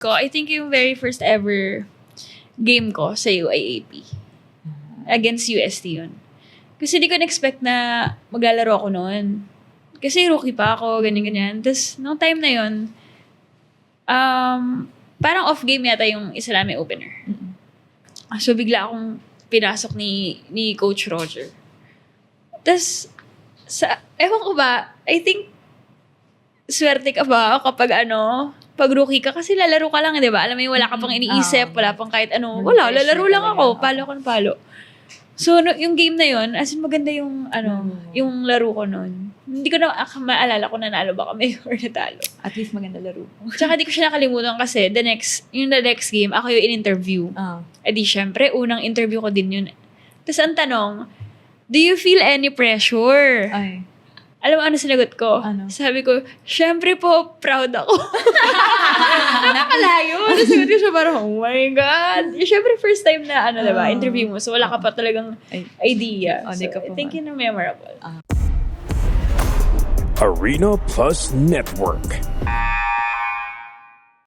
ko, I think yung very first ever game ko sa UIAP. Against UST yun. Kasi di ko na-expect na maglalaro ako noon. Kasi rookie pa ako, ganyan-ganyan. Tapos, nung time na yun, um, parang off-game yata yung isa namin opener. So, bigla akong pinasok ni, ni Coach Roger. Tapos, sa, ewan ko ba, I think, swerte ka ba kapag ano, pag rookie ka, kasi lalaro ka lang, di ba? Alam mo yung wala ka pang iniisip, Ah. wala pang kahit ano. Wala, lalaro lang ako, palo ko ng palo. So, no, yung game na yun, as in maganda yung, ano, yung laro ko nun. Hindi ko na ak- maalala kung nanalo ba kami or natalo. At least maganda laro. Tsaka di ko siya nakalimutan kasi the next, yung the next game, ako yung in-interview. Ah. Eh di syempre, unang interview ko din yun. Tapos ang tanong, do you feel any pressure? Ay. Alam mo ano sinagot ko? Ano? Sabi ko, syempre po, proud ako. Nakalayo. Tapos sagot ko siya parang, oh my God. Yung Syempre, first time na, ano, diba, Ah. interview mo. So, wala ka pa talagang Ay. idea. Oh, so, ka I think yun ang memorable. Arena Plus Network.